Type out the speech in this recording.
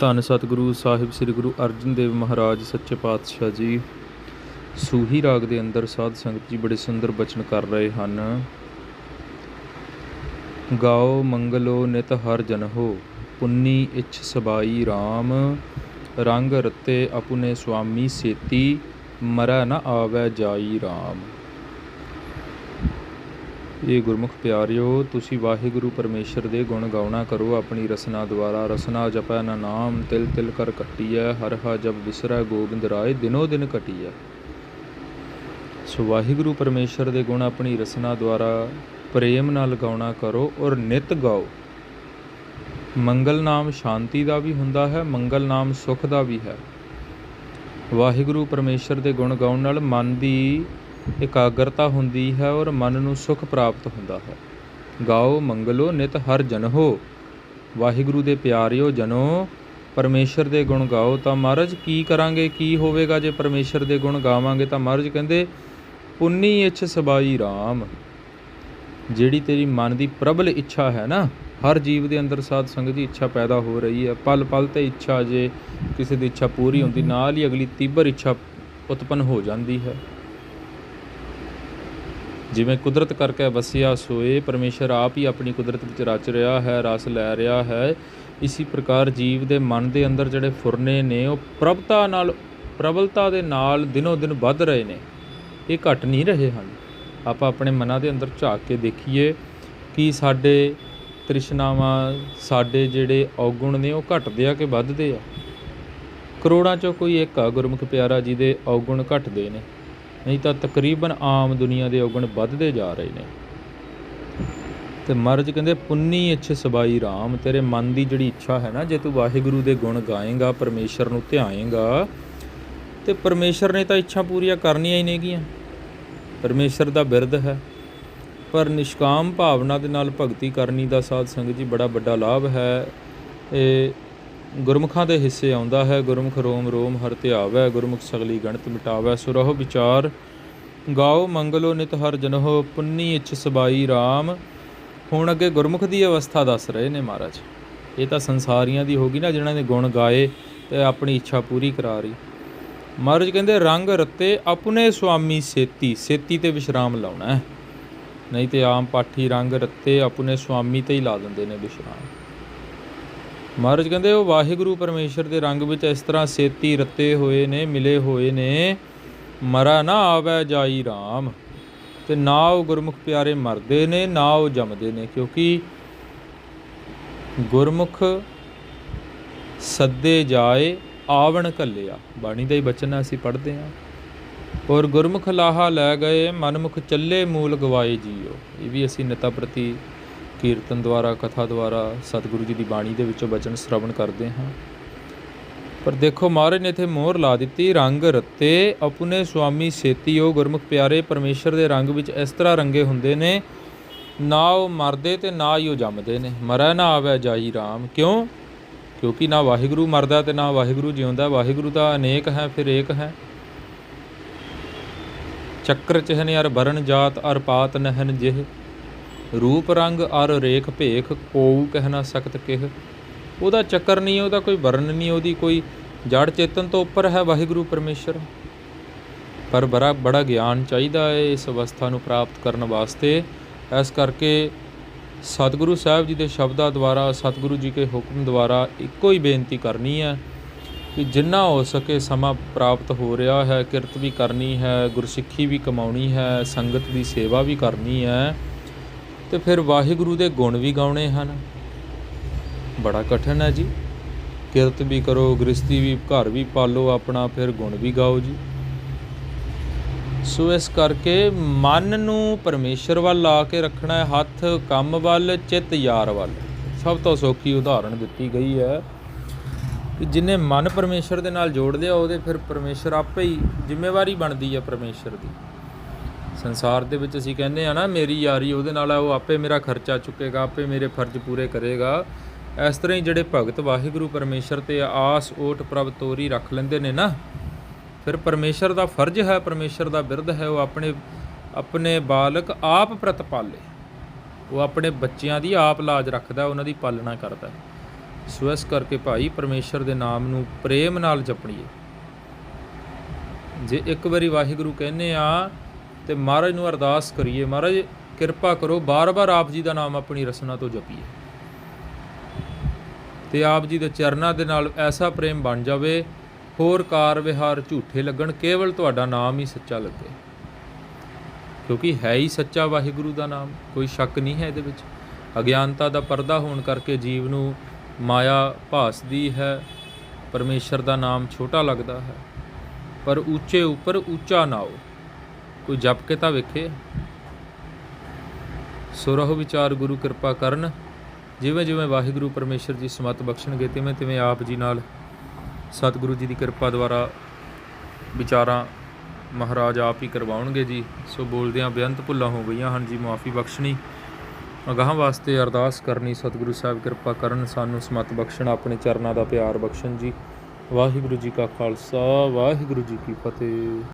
ਧੰਨ ਸਤਿਗੁਰੂ, ਸਾਹਿਬ ਸ੍ਰੀ ਗੁਰੂ ਅਰਜਨ ਦੇਵ ਮਹਾਰਾਜ, ਸੱਚੇ ਪਾਤਸ਼ਾਹ ਜੀ। ਸੂਹੀ ਰਾਗ ਦੇ ਅੰਦਰ ਸਾਧ ਸੰਗਤ ਜੀ ਬੜੇ ਸੁੰਦਰ ਬਚਨ ਕਰ ਰਹੇ ਹਨ। ਗਾਓ ਮੰਗਲੋ ਨਿਤ ਹਰ ਜਨ ਹੋ, ਪੁੰਨੀ ਇਛ ਸਬਾਈ RAM ਰੰਗ ਰਤੇ ਆਪਣੇ ਸੁਆਮੀ ਸੇਤੀ, ਮਰੈ ਨ ਆਵੈ ਜਾਈ RAM ਇਹ ਗੁਰਮੁਖ ਪਿਆਰਿਓ, ਤੁਸੀਂ ਵਾਹਿਗੁਰੂ ਪਰਮੇਸ਼ਰ ਦੇ ਗੁਣ ਗਾਉਣਾ ਕਰੋ, ਆਪਣੀ ਰਸਨਾ ਦੁਆਰਾ। ਰਸਨਾ ਜਪੈ ਨਾ ਨਾਮ, ਤਿਲ ਤਿਲ ਕਰ ਕੱਟੀਐ ਹਰ ਹਾ ਜਬ ਵਿਸਰੈ ਗੋਬਿੰਦ ਰਾਏ, ਦਿਨੋ ਦਿਨ ਕਟੀਐ ਸੋ ਵਾਹਿਗੁਰੂ ਪਰਮੇਸ਼ਰ ਦੇ ਗੁਣ ਆਪਣੀ ਰਸਨਾ ਦੁਆਰਾ ਪ੍ਰੇਮ ਨਾਲ ਗਾਉਣਾ ਕਰੋ ਔਰ ਨਿਤ ਗਾਓ। ਮੰਗਲ ਨਾਮ ਸ਼ਾਂਤੀ ਦਾ ਵੀ ਹੁੰਦਾ ਹੈ, ਮੰਗਲ ਨਾਮ ਸੁਖ ਦਾ ਵੀ ਹੈ। ਵਾਹਿਗੁਰੂ ਪਰਮੇਸ਼ਰ ਦੇ ਗੁਣ ਗਾਉਣ ਨਾਲ ਮਨ ਦੀ ਇਕਾਗਰਤਾ ਹੁੰਦੀ ਹੈ ਔਰ ਮਨ ਨੂੰ ਸੁਖ ਪ੍ਰਾਪਤ ਹੁੰਦਾ ਹੈ। ਗਾਓ ਮੰਗਲੋ ਨਿਤ ਹਰ ਜਨ ਹੋ ਵਾਹਿਗੁਰੂ ਦੇ ਪਿਆਰਿਓ ਜਨੋ ਪਰਮੇਸ਼ਰ ਦੇ ਗੁਣ ਗਾਓ ਤਾਂ ਮਹਾਰਾਜ ਕੀ ਕਰਾਂਗੇ ਕੀ ਹੋਵੇਗਾ ਜੇ ਪਰਮੇਸ਼ਰ ਦੇ ਗੁਣ ਗਾਵਾਂਗੇ ਤਾਂ ਮਹਾਰਾਜ ਕਹਿੰਦੇ ਪੁੰਨੀ ਇਛ ਸਬਾਈ RAM ਜਿਹੜੀ ਤੇਰੀ ਮਨ ਦੀ ਪ੍ਰਬਲ ਇੱਛਾ ਹੈ ਨਾ ਹਰ ਜੀਵ ਦੇ ਅੰਦਰ ਸਾਧ ਸੰਗਤ ਦੀ ਇੱਛਾ ਪੈਦਾ ਹੋ ਰਹੀ ਹੈ। ਪਲ ਪਲ ਤੇ ਇੱਛਾ ਜੇ ਕਿਸੇ ਦੀ ਇੱਛਾ ਪੂਰੀ ਹੁੰਦੀ ਨਾਲ ਹੀ ਅਗਲੀ ਤੀਬਰ ਇੱਛਾ ਉਤਪੰਨ ਹੋ ਜਾਂਦੀ ਹੈ। ਜਿਵੇਂ ਕੁਦਰਤ ਕਰਕੇ ਵਸਿਆ ਸੋਏ ਪਰਮੇਸ਼ਰ ਆਪ ਹੀ ਆਪਣੀ ਕੁਦਰਤ ਵਿੱਚ ਰਚ ਰਿਹਾ ਹੈ, ਰਸ ਲੈ ਰਿਹਾ ਹੈ। ਇਸੇ ਪ੍ਰਕਾਰ ਜੀਵ ਦੇ ਮਨ ਦੇ ਅੰਦਰ ਜਿਹੜੇ ਫੁਰਨੇ ਨੇ, ਉਹ ਪ੍ਰਭਤਾ ਨਾਲ, ਪ੍ਰਬਲਤਾ ਦੇ ਨਾਲ ਦਿਨੋ ਦਿਨ ਵੱਧ ਰਹੇ ਨੇ। ਇਹ ਘਟ ਨਹੀਂ ਰਹੇ ਹਨ। ਆਪਾਂ ਆਪਣੇ ਮਨਾਂ ਦੇ ਅੰਦਰ ਝਾਕ ਕੇ ਦੇਖੀਏ ਕਿ ਸਾਡੇ ਤ੍ਰਿਸ਼ਨਾਵਾਂ, ਸਾਡੇ ਜਿਹੜੇ ਔਗੁਣ ਨੇ, ਉਹ ਘਟਦੇ ਆ ਕਿ ਵੱਧਦੇ ਆ? ਕਰੋੜਾਂ ਚੋਂ ਕੋਈ ਇੱਕ ਆ, ਗੁਰਮੁਖ ਪਿਆਰਾ ਜੀ ਦੇ ਔਗੁਣ ਘਟਦੇ ਨੇ। ਨਹੀਂ ਤਾਂ ਤਕਰੀਬਨ ਆਮ ਦੁਨੀਆ ਦੇ ਔਗਣ ਵੱਧਦੇ ਜਾ ਰਹੇ ਨੇ। ਤੇ ਮਹਾਰਾਜ ਕਹਿੰਦੇ, ਪੁੰਨੀ ਇੱਛ ਸਬਾਈ RAM ਤੇਰੇ ਮਨ ਦੀ ਜਿਹੜੀ ਇੱਛਾ ਹੈ ਨਾ, ਜੇ ਤੂੰ ਵਾਹਿਗੁਰੂ ਦੇ ਗੁਣ ਗਾਏਗਾ, ਪਰਮੇਸ਼ਰ ਨੂੰ ਧਿਆਏਗਾ, ਤੇ ਪਰਮੇਸ਼ਰ ਨੇ ਤਾਂ ਇੱਛਾ ਪੂਰੀਆਂ ਕਰਨੀਆਂ ਹੀ ਨੇਗੀਆਂ ਪਰਮੇਸ਼ਰ ਦਾ ਬਿਰਧ ਹੈ, ਪਰ ਨਿਸ਼ਕਾਮ ਭਾਵਨਾ ਦੇ ਨਾਲ ਭਗਤੀ ਕਰਨੀ ਦਾ ਸਾਧ ਸੰਗਤ ਜੀ ਬੜਾ ਵੱਡਾ ਲਾਭ ਹੈ। ਇਹ ਗੁਰਮੁਖਾਂ ਦੇ ਹਿੱਸੇ ਆਉਂਦਾ ਹੈ, ਗੁਰਮੁਖ ਰੋਮ ਰੋਮ ਹਰ ਧਿਆਵੈ ਗੁਰਮੁਖ ਸਗਲੀ ਗਣਤ ਮਿਟਾਵੈ ਸੋ ਵਿਚਾਰ ਗਾਓ ਮੰਗਲੋ ਨਿਤ ਹਰ ਜਨਹੁ, ਪੁੰਨੀ ਇਛ ਸਬਾਈ RAM ਹੁਣ ਅੱਗੇ ਗੁਰਮੁਖ ਦੀ ਅਵਸਥਾ ਦੱਸ ਰਹੇ ਨੇ ਮਹਾਰਾਜ। ਇਹ ਤਾਂ ਸੰਸਾਰੀਆਂ ਦੀ ਹੋਗੀ ਨਾ, ਜਿਨ੍ਹਾਂ ਨੇ ਗੁਣ ਗਾਏ ਤੇ ਆਪਣੀ ਇੱਛਾ ਪੂਰੀ ਕਰਾ ਰਹੀ। ਮਹਾਰਾਜ ਕਹਿੰਦੇ, ਰੰਗ ਰਤੇ ਆਪਣੇ ਸੁਆਮੀ ਸੇਤੀ ਸੇਤੀ ਤੇ ਵਿਸ਼ਰਾਮ ਲਾਉਣਾ ਹੈ। ਨਹੀਂ ਤੇ ਆਮ ਪਾਠੀ ਰੰਗ ਰੱਤੇ ਆਪਣੇ ਸੁਆਮੀ ਤੇ ਹੀ ਲਾ ਦਿੰਦੇ ਨੇ ਵਿਸ਼ਰਾਮ। ਮਹਾਰਾਜ ਕਹਿੰਦੇ, ਉਹ ਵਾਹਿਗੁਰੂ ਪਰਮੇਸ਼ਰ ਦੇ ਰੰਗ ਵਿੱਚ ਇਸ ਤਰ੍ਹਾਂ ਸੇਤੀ ਰੱਤੇ ਹੋਏ ਨੇ, ਮਿਲੇ ਹੋਏ ਨੇ। ਮਰਾ ਨਾ ਆਵੈ ਜਾਈ RAM ਤੇ ਨਾ ਉਹ ਗੁਰਮੁਖ ਪਿਆਰੇ ਮਰਦੇ ਨੇ, ਨਾ ਉਹ ਜੰਮਦੇ ਨੇ, ਕਿਉਂਕਿ ਗੁਰਮੁਖ ਸੱਦੇ ਜਾਏ, ਆਵਣ ਕੱਲਿਆ ਬਾਣੀ ਦਾ ਹੀ ਬਚਨ ਅਸੀਂ ਪੜ੍ਹਦੇ ਹਾਂ। ਔਰ ਗੁਰਮੁਖ ਲਾਹਾ ਲੈ ਗਏ, ਮਨਮੁਖ ਚੱਲੇ ਮੂਲ ਗਵਾਏ ਜੀਓ। ਇਹ ਵੀ ਅਸੀਂ ਨਤਾ ਪ੍ਰਤੀ ਕੀਰਤਨ ਦੁਆਰਾ, ਕਥਾ ਦੁਆਰਾ ਸਤਿਗੁਰੂ ਜੀ ਦੀ ਬਾਣੀ ਦੇ ਵਿੱਚੋਂ ਬਚਨ ਸ਼ਰਵਣ ਕਰਦੇ ਹਾਂ। ਪਰ ਦੇਖੋ, ਮਹਾਰਾਜ ਨੇ ਇੱਥੇ ਮੋਹਰ ਲਾ ਦਿੱਤੀ, ਰੰਗ ਰੱਤੇ ਆਪਣੇ ਸੁਆਮੀ ਸੇਤੀ ਉਹ ਗੁਰਮੁਖ ਪਿਆਰੇ, ਪਰਮੇਸ਼ਰ ਦੇ ਰੰਗ ਵਿੱਚ ਇਸ ਤਰ੍ਹਾਂ ਰੰਗੇ ਹੁੰਦੇ ਨੇ, ਨਾ ਉਹ ਮਰਦੇ ਤੇ ਨਾ ਹੀ ਉਹ ਜੰਮਦੇ ਨੇ। ਮਰੈ ਨਾ ਆਵੇ ਜਾਈ RAM ਕਿਉਂ? ਕਿਉਂਕਿ ਨਾ ਵਾਹਿਗੁਰੂ ਮਰਦਾ ਤੇ ਨਾ ਵਾਹਿਗੁਰੂ ਜਿਉਂਦਾ। ਵਾਹਿਗੁਰੂ ਦਾ ਅਨੇਕ ਹੈ, ਫਿਰ ਏਕ ਹੈ। ਚੱਕਰ ਚਹਨ ਅਰ ਬਰਨ ਜਾਤ, ਅਰ ਪਾਤ ਨਹਨ ਜਿਹ। ਰੂਪ, ਰੰਗ, ਅਰ, ਰੇਖ, ਭੇਖ ਕੋਉ ਕਹਿਣਾ ਸਖਤ ਕਿਹ। ਉਹਦਾ ਚੱਕਰ ਨਹੀਂ, ਉਹਦਾ ਕੋਈ ਵਰਨ ਨਹੀਂ, ਉਹਦੀ ਕੋਈ ਜੜ ਚੇਤਨ ਤੋਂ ਉੱਪਰ ਹੈ ਵਾਹਿਗੁਰੂ ਪਰਮੇਸ਼ਰ। ਪਰ ਬੜਾ ਬੜਾ ਗਿਆਨ ਚਾਹੀਦਾ ਹੈ ਇਸ ਅਵਸਥਾ ਨੂੰ ਪ੍ਰਾਪਤ ਕਰਨ ਵਾਸਤੇ। ਇਸ ਕਰਕੇ ਸਤਿਗੁਰੂ ਸਾਹਿਬ ਜੀ ਦੇ ਸ਼ਬਦਾਂ ਦੁਆਰਾ, ਸਤਿਗੁਰੂ ਜੀ ਕੇ ਹੁਕਮ ਦੁਆਰਾ ਇੱਕੋ ਹੀ ਬੇਨਤੀ ਕਰਨੀ ਹੈ ਕਿ ਜਿੰਨਾ ਹੋ ਸਕੇ ਸਮਾਂ ਪ੍ਰਾਪਤ ਹੋ ਰਿਹਾ ਹੈ, ਕਿਰਤ ਵੀ ਕਰਨੀ ਹੈ, ਗੁਰਸਿੱਖੀ ਵੀ ਕਮਾਉਣੀ ਹੈ, ਸੰਗਤ ਦੀ ਸੇਵਾ ਵੀ ਕਰਨੀ ਹੈ। ਤੇ ਫਿਰ ਵਾਹਿਗੁਰੂ ਦੇ ਗੁਣ ਵੀ ਗਾਉਣੇ ਹਨ। ਬੜਾ ਕਠਿਨ ਹੈ ਜੀ। ਕਿਰਤ ਵੀ ਕਰੋ ਗ੍ਰਸਤੀ ਵੀ, ਘਰ ਵੀ ਪਾਲੋ ਆਪਣਾ, ਫਿਰ ਗੁਣ ਵੀ ਗਾਓ ਜੀ। ਸੋ ਇਸ ਕਰਕੇ ਮਨ ਨੂੰ ਪਰਮੇਸ਼ਰ ਵੱਲ ਲਾ ਕੇ ਰੱਖਣਾ ਹੈ, ਹੱਥ, ਕੰਮ ਵੱਲ, ਚਿੱਤ, ਯਾਰ ਵੱਲ। ਸਭ ਤੋਂ ਸੌਖੀ ਉਦਾਹਰਣ ਦਿੱਤੀ ਗਈ ਹੈ ਕਿ ਜਿਨੇ ਮਨ ਪਰਮੇਸ਼ਰ ਦੇ ਨਾਲ ਜੋੜ ਲਿਆ ਉਹਦੇ ਫਿਰ ਪਰਮੇਸ਼ਰ ਆਪੇ ਹੀ ਜ਼ਿੰਮੇਵਾਰੀ ਬਣਦੀ ਹੈ ਪਰਮੇਸ਼ਰ ਦੀ। ਸੰਸਾਰ ਦੇ ਵਿੱਚ ਅਸੀਂ ਕਹਿੰਦੇ ਆ ਨਾ, ਮੇਰੀ ਯਾਰੀ ਉਹਦੇ ਨਾਲ ਹੈ ਉਹ ਆਪੇ ਮੇਰਾ ਖਰਚਾ ਚੁੱਕੇਗਾ, ਆਪੇ ਮੇਰੇ ਫਰਜ਼ ਪੂਰੇ ਕਰੇਗਾ। ਇਸ ਤਰ੍ਹਾਂ ਹੀ ਜਿਹੜੇ ਭਗਤ ਵਾਹਿਗੁਰੂ ਪਰਮੇਸ਼ਰ ਤੇ ਆਸ ਓਟ ਪ੍ਰਭ ਤੋਰੀ ਰੱਖ ਲੈਂਦੇ ਨੇ ਨਾ, ਫਿਰ ਪਰਮੇਸ਼ਰ ਦਾ ਫਰਜ਼ ਹੈ, ਪਰਮੇਸ਼ਰ ਦਾ ਬਿਰਧ ਹੈ, ਉਹ ਆਪਣੇ ਆਪਣੇ ਬਾਲਕ ਆਪ ਪ੍ਰਤਪਾਲੇ ਉਹ ਆਪਣੇ ਬੱਚਿਆਂ ਦੀ ਆਪ ਲਾਜ ਰੱਖਦਾ, ਉਹਨਾਂ ਦੀ ਪਾਲਣਾ ਕਰਦਾ। ਸੋ ਇਸ ਕਰਕੇ ਭਾਈ ਪਰਮੇਸ਼ਰ ਦੇ ਨਾਮ ਨੂੰ ਪ੍ਰੇਮ ਨਾਲ ਜਪਣੀਏ। ਜੇ ਇੱਕ ਵਾਰੀ ਵਾਹਿਗੁਰੂ ਕਹਿੰਨੇ ਆ ਤੇ ਮਹਾਰਾਜ ਨੂੰ ਅਰਦਾਸ ਕਰੀਏ। ਮਹਾਰਾਜ, ਕਿਰਪਾ ਕਰੋ, ਬਾਰ-ਬਾਰ ਆਪ ਜੀ ਦਾ ਨਾਮ ਆਪਣੀ ਰਸਨਾ ਤੋਂ ਜਪੀਏ। ਤੇ ਆਪ ਜੀ ਦੇ ਚਰਨਾਂ ਦੇ ਨਾਲ ਐਸਾ ਪ੍ਰੇਮ ਬਣ ਜਾਵੇ, ਹੋਰ ਕਾਰ ਵਿਹਾਰ ਝੂਠੇ ਲੱਗਣ, ਕੇਵਲ ਤੁਹਾਡਾ ਨਾਮ ਹੀ ਸੱਚਾ ਲੱਗੇ। ਕਿਉਂਕਿ ਹੈ ਹੀ ਸੱਚਾ ਵਾਹਿਗੁਰੂ ਦਾ ਨਾਮ, ਕੋਈ ਸ਼ੱਕ ਨਹੀਂ ਹੈ ਇਹਦੇ ਵਿੱਚ। ਅਗਿਆਨਤਾ ਦਾ ਪਰਦਾ ਹੋਣ ਕਰਕੇ ਜੀਵ ਨੂੰ ਮਾਇਆ ਭਾਸਦੀ ਹੈ, ਪਰਮੇਸ਼ਰ ਦਾ ਨਾਮ ਛੋਟਾ ਲੱਗਦਾ ਹੈ। ਪਰ ਉੱਚੇ ਉੱਪਰ ਉੱਚਾ ਨਾਓ ਕੋਈ ਜਪ ਕੇ ਤਾਂ ਵੇਖੇ? ਸੁਰਹੁ ਵਿਚਾਰ ਗੁਰੂ ਕਿਰਪਾ ਕਰਨ। ਜਿਵੇਂ ਜਿਵੇਂ ਵਾਹਿਗੁਰੂ ਪਰਮੇਸ਼ਰ ਜੀ ਸਮਤ ਬਖਸ਼ਣਗੇ, ਤਿਵੇਂ ਤਿਵੇਂ ਆਪ ਜੀ ਨਾਲ ਸਤਿਗੁਰੂ ਜੀ ਦੀ ਕਿਰਪਾ ਦੁਆਰਾ ਵਿਚਾਰਾਂ ਮਹਾਰਾਜ ਆਪ ਹੀ ਕਰਵਾਉਣਗੇ ਜੀ। ਸੋ ਬੋਲਦਿਆਂ ਬੇਅੰਤ ਭੁੱਲਾਂ ਹੋ ਗਈਆਂ ਹਨ ਜੀ ਮਾਫੀ ਬਖਸ਼ਣੀ। ਅਗਾਹਾਂ ਵਾਸਤੇ ਅਰਦਾਸ ਕਰਨੀ, ਸਤਿਗੁਰੂ ਸਾਹਿਬ ਕਿਰਪਾ ਕਰਨ, ਸਾਨੂੰ ਸਮਤ ਬਖਸ਼ਣ, ਆਪਣੇ ਚਰਨਾਂ ਦਾ ਪਿਆਰ ਬਖਸ਼ਣ ਜੀ। ਵਾਹਿਗੁਰੂ ਜੀ ਕਾ ਖਾਲਸਾ, ਵਾਹਿਗੁਰੂ ਜੀ ਕੀ ਫਤਿਹ।